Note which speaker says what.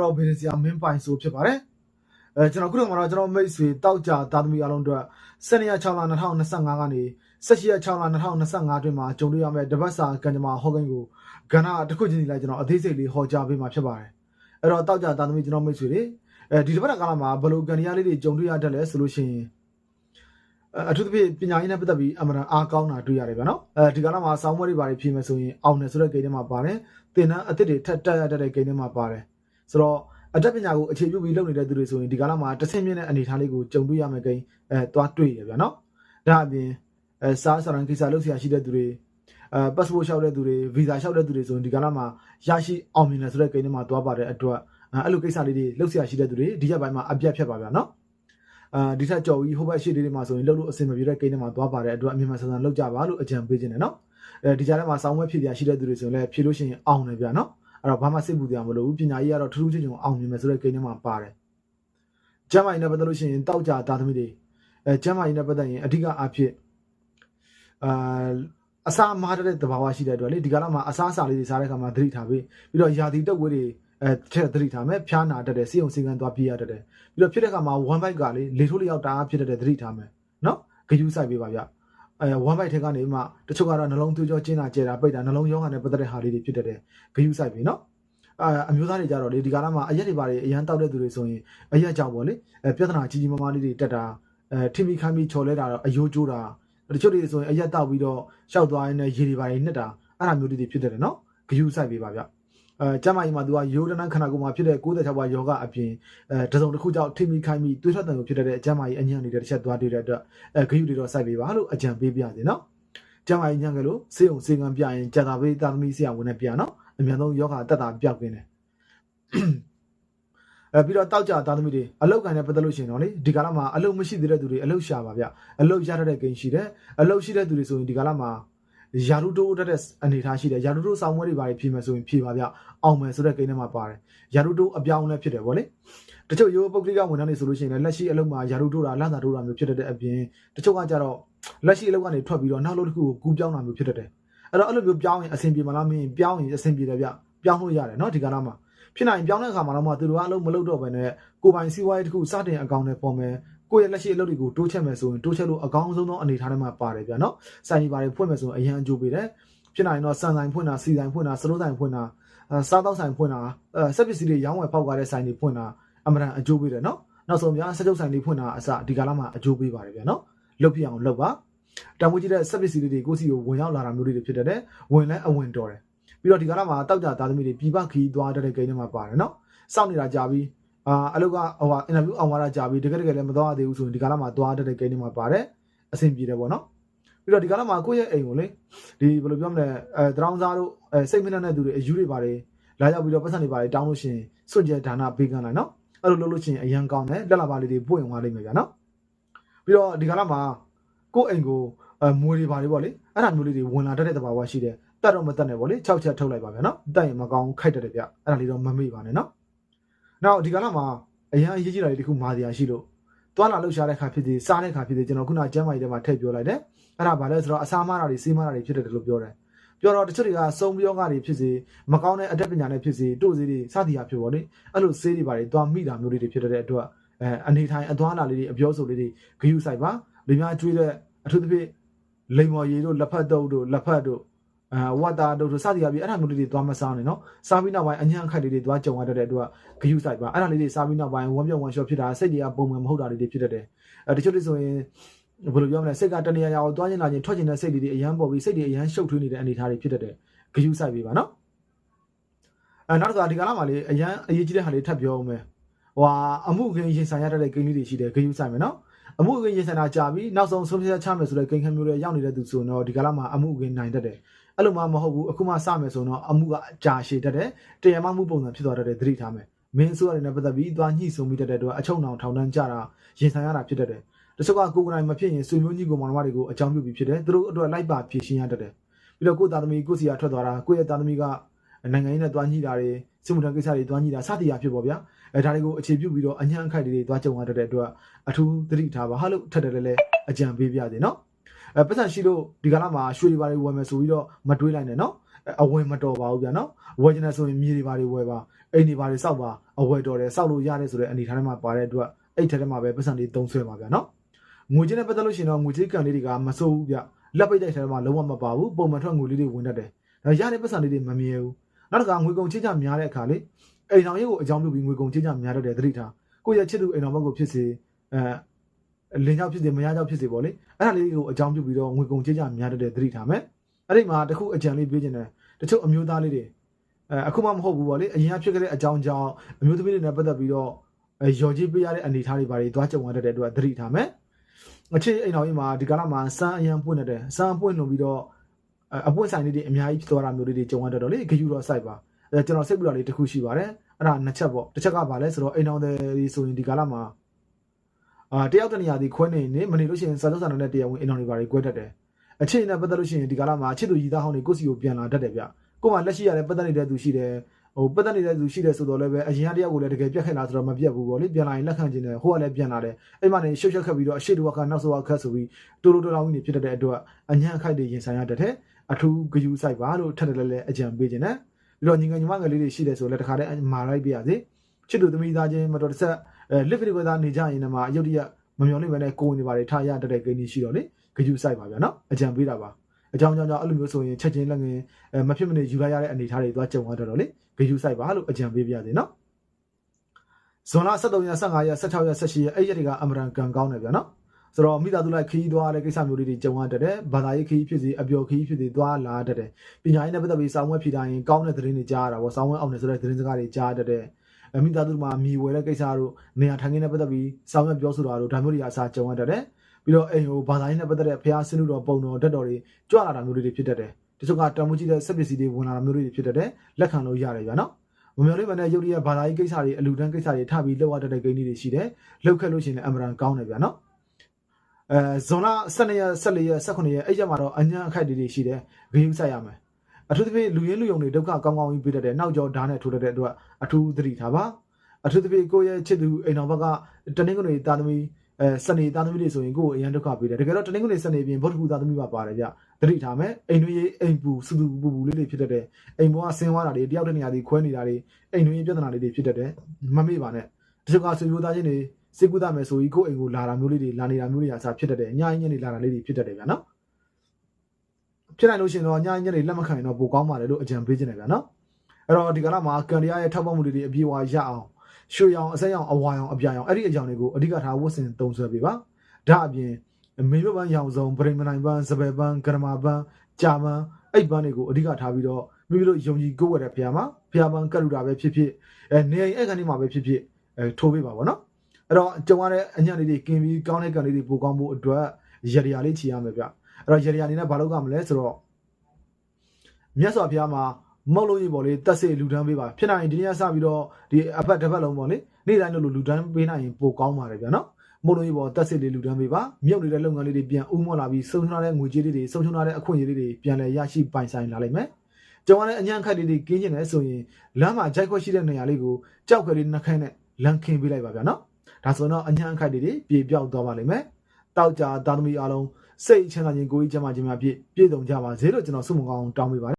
Speaker 1: တော့ဗီဒီစီယာမင်းပိုင်ဆိုဖြစ်ပါတယ်အဲကျွန်တော်ခုတော့မှာတော့ကျွန်တော်မိတ်ဆွေတောက်ကြသားသမီးအားလုံးတို့12ရက်6လ2025ကနေ18ရက်6လ2025အတွင်းမှာကြုံတွေ့ရမယ့်တပတ်စာကံကြမ္မာဟောကိန်းကိုကဏ္ဍတစ်ခုချင်းစီလိုက်ကျွန်တော်အသေးစိတ်လေးဟောကြားပေးမှာဖြစ်ပါတယ်အဲ့တော့တောက်ကြသားသမီးကျွန်တော်မိတ်ဆွေတွေအဲဒီတစ်ပတ်ကာလမှာဘယ်လိုကံရလေးတွေကြုံတွေ့ရတတ်လဲဆိုလို့ရှိရင်အထူးသဖြင့်ပညာရေးနဲ့ပတ်သက်ပြီးအမှန်တန်အားကောင်းတာတွေ့ရတယ်ဗျာနော်အဲဒီကာလမှာစောင်းမွဲတွေဘာတွေဖြေမယ်ဆိုရင်အောင်တယ်ဆိုတဲ့ဂိမ်းထဲမှာပါတယ်သင်တန်းအသစ်တွေထပ်တက်ရတတ်တဲ့ဂိမ်းထဲမှာပါတယ် ဆိုတော့အတတ်ပညာကိုအခြေပြုပြီးလုပ်နေတဲ့သူတွေဆိုရင်ဒီကာလမှာတစ်ဆင့်မြင့်တဲ့အနေအထားလေးကိုကြုံတွေ့ရမယ်ဂိမ်းအဲသွားတွေ့ရဗျာနော်ဒါအပြင်အဲစားစာရန်ကိစ္စလုပ်ဆရာရှိတဲ့သူတွေအဲ passport လျှောက်တဲ့သူတွေ visa လျှောက်တဲ့သူတွေဆိုရင်ဒီကာလမှာရရှိအောင်မြင်တယ်ဆိုတဲ့ဂိမ်းထဲမှာသွားပါတဲ့အတွက်အဲ့လိုကိစ္စလေးတွေလုပ်ဆရာရှိတဲ့သူတွေဒီရက်ပိုင်းမှာအပြတ်ဖြတ်ပါဗျာနော်အာဒီထက်ကြော်ပြီးဟိုဘက်ရှေ့လေးတွေမှာဆိုရင်လှုပ်လို့အဆင်မပြေတဲ့ကိန်းတွေမှာသွားပါတဲ့အတွက်အမြင်မှန်ဆန်ဆန်လှုပ်ကြပါလို့အကြံပေးခြင်းတယ်နော်အဲဒီကြားထဲမှာစောင်းဝဲဖြည့်ပြရှိတဲ့သူတွေဆိုရင်လည်းဖြည့်လို့ရှိရင်အောင်တယ်ဗျာနော် အဲ့တော့ဘာမှစိတ်ပူတရားမလိုဘူးပညာရေးကတော့ထူးထူးချွန်ချွန်အောင်မြင်မယ်ဆိုတဲ့ကိန်းတွေမှာပါတယ်ကျမ်းမာရေးနဲ့ပတ်သက်လို့ရှိရင်တောက်ကြသားသမီးတွေအဲကျမ်းမာရေးနဲ့ပတ်သက်ရင်အဓိကအဖြစ်အာအစာမားတဲ့သဘာဝရှိတဲ့အတွက်လေဒီကလာမှာအစားအစာလေးတွေစားတဲ့အခါမှာသတိထားပြီးပြီးတော့ယာတီတုပ်ဝဲတွေအဲထက်သတိထားမယ်ဖျားနာတတ်တယ်စီယုံစီကံသွားပြရတတ်တယ်ပြီးတော့ဖြစ်တဲ့အခါမှာ one bite ကလေလေထိုးလျောက်တာဖြစ်တဲ့သတိထားမယ်နော်ဂယူးဆိုင်ပေးပါဗျ အဲ one bite ထဲကနေမှတချို့ကတော့နှလုံးသွေးကြောကျင်းတာကျဲတာပိတ်တာနှလုံးရောဂါနဲ့ပတ်သက်တဲ့ဟာလေးတွေဖြစ်တတ်တယ်ဂယူးဆိုင်ပေးနော်အာအမျိုးသားတွေကြတော့လေဒီကာလမှာအရက်တွေပါတယ်အရန်တောက်တဲ့သူတွေဆိုရင်အရက်ကြောင့်ပေါ့လေအဲပြဿနာကြီးကြီးမားမားလေးတွေတက်တာအဲထိမိခိုင်းပြီးချော်လဲတာတော့အယိုးကျိုးတာတချို့တွေဆိုရင်အရက်တောက်ပြီးတော့ရှောက်သွားရင်းနဲ့ရေတွေပါတယ်နှစ်တာအဲ့ဒါမျိုးတွေဖြစ်တတ်တယ်နော်ဂယူးဆိုင်ပေးပါဗျ အဲကျမကြီးမှာသူကရိုးတနန်းခန္ဓာကိုယ်မှာဖြစ်တဲ့96ပါးယောဂအပြင်အဲတစုံတစ်ခုကြောင့်ထိမိခိုင်းပြီးသွေးထွက်တံကိုဖြစ်တဲ့အကျမကြီးအညံ့နေတဲ့တစ်ချက်သွားတွေ့တဲ့အတွက်အဲဂယုတွေတော့စိုက်ပေးပါလို့အကြံပေးပြစေနော်ကျမကြီးညံ့ကလို့စေုံစေကံပြရင်ကြာတာပေးတာသမီဆရာဝန်နဲ့ပြနော်အမြန်ဆုံးယောဂတက်တာပြောက်ကင်းတယ်အဲပြီးတော့တောက်ကြသားသမီးတွေအလောက်ကန်နဲ့ပတ်သက်လို့ရှိရင်တော့လေဒီကာလမှာအလောက်မရှိသေးတဲ့သူတွေအလောက်ရှာပါဗျအလောက်ရတဲ့ကိန်းရှိတယ်အလောက်ရှိတဲ့သူတွေဆိုရင်ဒီကာလမှာ ယာရုတိုးတက်တဲ့အနေထားရှိတယ်ယာရုတိုးဆောင်းမွဲတွေပါတယ်ဖြည့်မယ်ဆိုရင်ဖြည့်ပါဗျအောင်မယ်ဆိုတဲ့ကိန်းထဲမှာပါတယ်ယာရုတိုးအပြောင်းလဲဖြစ်တယ်ဗောလေတချို့ရိုးပုတ်ကလိကဝန်ထမ်းတွေဆိုလို့ရှိရင်လည်းလက်ရှိအလုပ်မှာယာရုတိုးတာလန့်တာတိုးတာမျိုးဖြစ်တဲ့အပြင်တချို့ကကြတော့လက်ရှိအလုပ်ကနေထွက်ပြီးတော့နောက်လုပ်တစ်ခုကိုကူးပြောင်းတာမျိုးဖြစ်တတ်တယ်အဲ့တော့အဲ့လိုမျိုးပြောင်းရင်အဆင်ပြေမလားမင်းပြောင်းရင်အဆင်ပြေတယ်ဗျပြောင်းလို့ရတယ်နော်ဒီကနေ့မှာဖြစ်နိုင်ပြောင်းတဲ့အခါမှာတော့မှသူတို့ကအလုပ်မလုပ်တော့ဘဲနဲ့ကိုပိုင်စီးပွားရေးတစ်ခုစတင်အကောင့်နဲ့ပေါ်မယ် ကိုယ့်ရဲ့လက်ရှိအလုပ်တွေကိုတိုးချက်မယ်ဆိုရင်တိုးချက်လို့အကောင်းဆုံးသောအနေအထားထဲမှာပါတယ်ဗျာနော်ဆိုင်ကြီးပါတယ်ဖွင့်မယ်ဆိုရင်အရန်အကျိုးပေးတယ်ဖြစ်နိုင်တော့စံဆိုင်ဖွင့်တာစီဆိုင်ဖွင့်တာစတိုးဆိုင်ဖွင့်တာစားတောက်ဆိုင်ဖွင့်တာအဲစက်ပစ္စည်းတွေရောင်းဝယ်ဖောက်ကားတဲ့ဆိုင်တွေဖွင့်တာအမှန်တန်အကျိုးပေးတယ်နော်နောက်ဆုံးများစက်ချုပ်ဆိုင်တွေဖွင့်တာအစဒီကာလမှာအကျိုးပေးပါတယ်ဗျာနော်လုပ်ပြအောင်လုပ်ပါတံမိုးကြီးတဲ့စက်ပစ္စည်းတွေကိုစီကိုဝင်ရောက်လာတာမျိုးတွေဖြစ်တတ်တယ်ဝင်လဲအဝင်တော်တယ်ပြီးတော့ဒီကာလမှာတောက်ကြသားသမီးတွေပြပခီးသွားတဲ့ကိန်းထဲမှာပါတယ်နော်စောင့်နေတာကြာပြီး အာအလုပ်ကဟိုဟာအင်တာဗျူးအောင်သွားတာကြာပြီးတကယ်တကယ်လည်းမသွားသေးဘူးဆိုရင်ဒီကာလမှာသွားတဲ့ကိန်းထဲမှာပါတယ်အဆင်ပြေတယ်ပေါ့နော်ပြီးတော့ဒီကာလမှာကိုယ့်ရဲ့အိမ်ကိုလေဒီဘယ်လိုပြောမလဲအဲတရောင်းစားတို့အဲစိတ်မနှက်တဲ့သူတွေအယူတွေပါတယ်လာရောက်ပြီးတော့ပတ်စံတွေပါတယ်တောင်းလို့ရှိရင်စွန့်ကြဲဒါနပေးကမ်းလိုက်နော်အဲ့လိုလုပ်လို့ရှိရင်အရန်ကောင်းတယ်လက်လာပါလေးတွေပွင့်သွားလိမ့်မယ်ဗျာနော်ပြီးတော့ဒီကာလမှာကိုယ့်အိမ်ကိုအဲမွေတွေပါတယ်ပေါ့လေအဲ့ဒါမျိုးလေးတွေဝင်လာတတ်တဲ့တဘာဝရှိတယ်တက်တော့မတက်နဲ့ပေါ့လေ6ချက်ထုတ်လိုက်ပါဗျာနော်တက်ရင်မကောင်းခိုက်တတ်တယ်ဗျအဲ့ဒါလေးတော့မမေ့ပါနဲ့နော် နောက်ဒီကာလမှာအရန်အရေးကြီးတာတွေတခုမာစရာရှိလို့သွားလာလှုပ်ရှားတဲ့ခါဖြစ်သေးစားတဲ့ခါဖြစ်သေးကျွန်တော်ခုနကျမ်းမာရေးထဲမှာထည့်ပြောလိုက်တယ်အဲ့ဒါဘာလဲဆိုတော့အစာမားတာတွေစီးမားတာတွေဖြစ်တယ်လို့ပြောတယ်ပြောတော့တချို့တွေကစုံပြောကတွေဖြစ်စေမကောင်းတဲ့အတတ်ပညာနဲ့ဖြစ်စေတို့စေးတွေစသည်အဖြစ်ပေါ့လေအဲ့လိုစေးတွေပါတွေသွားမိတာမျိုးတွေဖြစ်တဲ့အတွက်အဲအနေထိုင်အသွားလာလေးတွေအပြောဆိုလေးတွေဂယုဆိုင်ပါလူများကျွေးတဲ့အထူးသဖြင့်လိမ်မော်ရည်တို့လက်ဖက်တုပ်တို့လက်ဖက်တို့ အဲဝတ်တာတို့စသည်အဖြစ်အဲ့ဒါမျိုးလေးတွေသွားမစားနဲ့နော်စားပြီးနောက်ပိုင်းအညံ့ခက်လေးတွေသွားကြုံရတဲ့အတွက်ဂယုဆိုင်ပါအဲ့ဒါလေးတွေစားပြီးနောက်ပိုင်းဝမ်းပြောင်းဝမ်းလျှော့ဖြစ်တာစိတ်တွေကပုံမှန်မဟုတ်တာလေးတွေဖြစ်တတ်တယ်အဲတချို့တွေဆိုရင်ဘယ်လိုပြောမလဲစိတ်ကတနေရာရာကိုသွားကျင်လာခြင်းထွက်ကျင်တဲ့စိတ်တွေအရန်ပေါ်ပြီးစိတ်တွေအရန်ရှုပ်ထွေးနေတဲ့အနေအထားတွေဖြစ်တတ်တယ်ဂယုဆိုင်ပေးပါနော်အဲနောက်တစ်ခါဒီကလာမှာလေအရန်အရေးကြီးတဲ့ဟာလေးထပ်ပြောအောင်မယ်ဟွာအမှုခင်းရင်ဆိုင်ရတဲ့ကိန်းလေးတွေရှိတယ်ဂယုဆိုင်မယ်နော်အမှုခင်းရင်ဆိုင်တာကြာပြီးနောက်ဆုံးဆုံးဖြတ်ချမယ်ဆိုတဲ့ကိန်းခန်းမျိုးတွေရောက်နေတဲ့သူဆိုတော့ဒီကလာမှာအမှုခင်းနိုင်တတ်တယ် အဲ့လိုမှမဟုတ်ဘူးအခုမှစမယ်ဆိုတော့အမှုကကြာရှည်တတ်တယ်တရားမမှုပုံစံဖြစ်သွားတတ်တယ်သတိထားမယ်မင်းဆိုရတဲ့ပတ်သက်ပြီးသွားညှိဆုံးမိတတ်တဲ့အတွက်အချုံအောင်ထောင်တန်းကြတာရင်ဆိုင်ရတာဖြစ်တတ်တယ်တချို့ကကိုယ်ကိုယ်တိုင်မဖြစ်ရင်ဆွေမျိုးကြီးကိုမောင်နှမတွေကိုအကြောင်းပြုပြီးဖြစ်တယ်သူတို့အတွက်လိုက်ပါဖြည့်ရှင်းရတတ်တယ်ပြီးတော့ကိုယ်သားသမီးကိုယ်စီကထွက်သွားတာကိုယ့်ရဲ့သားသမီးကနိုင်ငံရေးနဲ့တွားညှိတာတွေစစ်မှုထမ်းကိစ္စတွေတွားညှိတာစသည်အဖြစ်ပေါ့ဗျာအဲဒါတွေကိုအခြေပြုပြီးတော့အညံ့အခိုက်တွေတွားကြုံရတတ်တဲ့အတွက်အထူးသတိထားပါဟာလို့ထက်တယ်လဲလဲအကြံပေးပြစေနော် အဲပတ်စံရှိလို့ဒီကလာမှာရွှေတွေပါတွေဝယ်မယ်ဆိုပြီးတော့မတွေးလိုက်နဲ့နော်အဝယ်မတော်ပါဘူးဗျာနော်ဝယ်ကျင်တယ်ဆိုရင်မြေတွေပါတွေဝယ်ပါအိမ်တွေပါတွေစောက်ပါအဝယ်တော်တယ်စောက်လို့ရတယ်ဆိုတဲ့အနေထားထဲမှာပါတဲ့အတွက်အဲ့ထက်ထဲမှာပဲပတ်စံလေးသုံးဆွဲပါဗျာနော်ငွေချင်းနဲ့ပတ်သက်လို့ရှိရင်တော့ငွေချင်းကန်လေးတွေကမစိုးဘူးဗျလက်ပိတ်တဲ့ထဲမှာလုံးဝမပါဘူးပုံမှန်ထွက်ငွေလေးတွေဝင်တတ်တယ်ဒါရတဲ့ပတ်စံလေးတွေမမြဲဘူးနောက်တစ်ခါငွေကုန်ချင်းကြများတဲ့အခါလေအိမ်တော်ရေးကိုအကြောင်းပြုပြီးငွေကုန်ချင်းကြများတတ်တယ်သတိထားကိုယ့်ရဲ့ချစ်သူအိမ်တော်ဘက်ကိုဖြစ်စေအဲ လင်းကြောက်ဖြစ်စေမရကြောက်ဖြစ်စေပေါ့လေအဲ့ဒါလေးကိုအကြောင်းပြုပြီးတော့ငွေကုန်ချင်းကြများတတ်တယ်သတိထားမယ်အဲ့ဒီမှာတခုအကြံလေးပေးခြင်းတယ်တချို့အမျိုးသားလေးတွေအဲအခုမှမဟုတ်ဘူးပေါ့လေအရင်ကဖြစ်ခဲ့တဲ့အကြောင်းကြောင့်အမျိုးသမီးတွေနဲ့ပတ်သက်ပြီးတော့အဲရော်ကြီးပေးရတဲ့အနေအထားတွေဘာတွေသွားကြုံရတတ်တဲ့အတွက်သတိထားမယ်အချစ်အိမ်တော်ကြီးမှာဒီကာလမှာစမ်းအရန်ပွင့်နေတယ်စမ်းပွင့်လို့ပြီးတော့အပွင့်ဆိုင်လေးတွေအများကြီးဖြစ်သွားတာမျိုးလေးတွေကြုံရတတ်တော့လေဂယူတော့စိုက်ပါအဲကျွန်တော်စိတ်ပူတာလေးတစ်ခုရှိပါတယ်အဲ့ဒါနှစ်ချက်ပေါ့တစ်ချက်ကဘာလဲဆိုတော့အိမ်တော်တွေဆိုရင်ဒီကာလမှာ အာတယောက်တနေရာဒီခွဲနေနေမနေလို့ရှိရင်စာလုံးစာလုံးနဲ့တရားဝင်အိမ်တော်တွေဘာတွေကွဲတတ်တယ်အခြေအနေပတ်သက်လို့ရှိရင်ဒီကာလမှာချစ်သူရည်သားဟောင်းတွေကိုယ့်စီကိုပြန်လာတတ်တယ်ဗျကို့မှာလက်ရှိရတဲ့ပတ်သက်နေတဲ့သူရှိတယ်ဟိုပတ်သက်နေတဲ့သူရှိတယ်ဆိုတော့လည်းပဲအရင်ကတယောက်ကိုလည်းတကယ်ပြတ်ခဲ့လားဆိုတော့မပြတ်ဘူးပေါ့လေပြန်လာရင်လက်ခံခြင်းနဲ့ဟိုကလည်းပြန်လာတယ်အဲ့မှနေရှုပ်ရှက်ခတ်ပြီးတော့အရှိတူကနောက်ဆိုခတ်ဆိုပြီးတူတူတူတောင်းကြီးနေဖြစ်တဲ့အတွက်အညံ့အခိုက်တွေရင်ဆိုင်ရတဲ့အထူးဂယူဆိုင်ပါလို့ထပ်တယ်လည်းအကြံပေးခြင်းနဲ့ပြီးတော့ညီငယ်ညီမငယ်လေးတွေရှိတယ်ဆိုလည်းတခါတည်းမာလိုက်ပြရစေချစ်သူသမီးသားချင်းမတော်တဆ အဲလစ်ဖီကသားနေကြရင်လည်းမအယုတ်တရမမျောလိမ့်မယ်နဲ့ကိုယ်နေပါလေထားရတတ်တဲ့ကိန်းကြီးရှိတော့လေဂယူဆိုင်ပါဗျာနော်အကြံပေးတာပါအကြောင်းကြောင့်ကြောင့်အဲ့လိုမျိုးဆိုရင်ချက်ချင်းလက်ငယ်အဲမဖြစ်မနေယူလိုက်ရတဲ့အနေအထားတွေသွားကြုံရတော့လေဂယူဆိုင်ပါလို့အကြံပေးပြရစေနော်ဇွန်လ23ရက်15ရက်16ရက်18ရက်အဲ့ရက်တွေကအမရန်ကန်ကောင်းတယ်ဗျာနော်ဆိုတော့မိသားစုလိုက်ခီးသွားတဲ့ကိစ္စမျိုးလေးတွေကြုံရတတ်တယ်ဘာသာရေးခီးဖြစ်စီအပျော်ခီးဖြစ်စီသွားလာတတ်တယ်ပညာရေးနဲ့ပတ်သက်ပြီးစောင်းဝဲဖြေတိုင်းကောင်းတဲ့သတင်းတွေကြားရတာပေါ့စောင်းဝဲအောင်တယ်ဆိုတဲ့သတင်းစကားတွေကြားတတ်တယ်အ မိသားစုမှာမြည်ဝဲတဲ့ကိစ္စတို့နေရာထိုင်ခင်းနဲ့ပတ်သက်ပြီးစောင်းဝဲပြောဆိုတာတို့ဒါမျိုးတွေအစားကြုံရတတ်တယ်ပြီးတော့အိမ်ဟိုဘာသာရေးနဲ့ပတ်သက်တဲ့ဖျားဆင်းလို့တော့ပုံတော်တက်တော်တွေကြွလာတာမျိုးတွေဖြစ်တတ်တယ်တချို့ကတံမိုးကြီးတဲ့စက်ပစ္စည်းတွေဝင်လာတာမျိုးတွေဖြစ်တတ်တယ်လက်ခံလို့ရတယ်ဗျာနော်မမျော်လင့်မနဲ့ရုပ်ရည်ဘာသာရေးကိစ္စတွေအလူတန်းကိစ္စတွေထပြီးလောက်ရတဲ့ကိန်းတွေရှိတယ်လောက်ခက်လို့ရှိရင်အမရန်ကောင်းတယ်ဗျာနော်အဲဇွန်လ12ရက်14ရက်18ရက်အဲ့ကျမှတော့အညာအခိုက်တွေရှိတယ်ဂိမ်းဆိုင်ရမယ် အထူးသဖြင့်လူရင်းလူယုံတွေဒုက္ခကောင်းကောင်းကြီးပေးတတ်တယ်နောက်ကျော်ဓာတ်နဲ့ထိုးတတ်တဲ့အတွက်အထူးသတိထားပါအထူးသဖြင့်ကိုယ့်ရဲ့ချစ်သူအိမ်တော်ဘက်ကတနင်္ဂနွေသားသမီးအဲစနေသားသမီးတွေဆိုရင်ကိုယ့်ကိုအရန်ဒုက္ခပေးတယ်တကယ်တော့တနင်္ဂနွေစနေပြင်ဗုဒ္ဓဘုသားသမီးပါပါတယ်ဗျသတိထားမယ်အိမ်တွင်းရေးအိမ်ပူစုသူပူပူလေးတွေဖြစ်တတ်တယ်အိမ်ပေါ်ကဆင်းသွားတာတွေတယောက်တည်းနေရာတွေခွဲနေတာတွေအိမ်တွင်းရေးပြဿနာလေးတွေဖြစ်တတ်တယ်မမေ့ပါနဲ့တချို့ကဆွေမျိုးသားချင်းတွေစိတ်ကူးသားမယ်ဆိုပြီးကိုယ့်အိမ်ကိုလာတာမျိုးလေးတွေလာနေတာမျိုးတွေအစားဖြစ်တတ်တယ်အညာကြီးညနေလာတာလေးတွေဖြစ်တတ်တယ်ဗျာနော် ဖြစ်နိုင်လို့ရှိရင်တော့အညာကြီးညနေလက်မခံရင်တော့ပိုကောင်းပါတယ်လို့အကြံပေးခြင်းတယ်ဗျာနော်အဲ့တော့ဒီကနေ့မှာကန်တရားရဲ့ထောက်ပံ့မှုတွေအပြေအဝရအောင်ရွှေရောင်အဆက်ရောင်အဝါရောင်အပြာရောင်အဲ့ဒီအကြောင်းတွေကိုအဓိကထားဝတ်ဆင်သုံးဆွဲပေးပါဒါအပြင်မေလွတ်ပန်းရောင်စုံပရိမနိုင်ပန်းစပယ်ပန်းဂရမာပန်းကြာပန်းအဲ့ပန်းတွေကိုအဓိကထားပြီးတော့မိမိတို့ယုံကြည်ကိုးဝယ်တဲ့ဖရားမှာဖရားပန်းကတ်လူတာပဲဖြစ်ဖြစ်အဲနေအိမ်အဲ့ကနေမှာပဲဖြစ်ဖြစ်အဲထိုးပေးပါဗောနော်အဲ့တော့ကြုံရတဲ့အညံ့လေးတွေကင်ပြီးကောင်းတဲ့ကန်လေးတွေပိုကောင်းဖို့အတွက်ရရလေးချီရမယ်ဗျ အဲ့တော့ရရအနေနဲ့ဘာလုပ်ကြမလဲဆိုတော့မြတ်စွာဘုရားမှာမဟုတ်လို့ကြီးပေါ့လေတက်စေလူတန်းပေးပါဖြစ်နိုင်ရင်ဒီနေ့ကစပြီးတော့ဒီအဖက်တစ်ဖက်လုံးပေါ့လေနေ့တိုင်းလို့လူတန်းပေးနိုင်ရင်ပိုကောင်းပါတယ်ဗျာနော်မို့လို့ကြီးပေါ့တက်စစ်လေးလူတန်းပေးပါမြုပ်နေတဲ့လုပ်ငန်းလေးတွေပြန်ဥမော့လာပြီးဆုံးရှုံးထားတဲ့ငွေကြေးလေးတွေဆုံးရှုံးထားတဲ့အခွင့်အရေးလေးတွေပြန်လည်ရရှိပိုင်ဆိုင်လာလိမ့်မယ်ကျောင်းရတဲ့အညံ့ခက်လေးတွေကင်းကျင်တယ်ဆိုရင်လမ်းမှာဂျိုက်ခွက်ရှိတဲ့နေရာလေးကိုကြောက်ခွက်လေးနှက်ခိုင်းနဲ့လမ်းခင်းပေးလိုက်ပါဗျာနော်ဒါဆိုတော့အညံ့ခက်လေးတွေပြေပြောက်သွားပါလိမ့်မယ်တောက်ကြသားသမီးအားလုံး စိတ်ချမ်းသာခြင်းကိုယ်ကြီးချမ်းသာခြင်းများဖြင့်ပြည့်စုံကြပါစေလို့ကျွန်တော်ဆုမကောင်းတောင်းပေးပါတယ်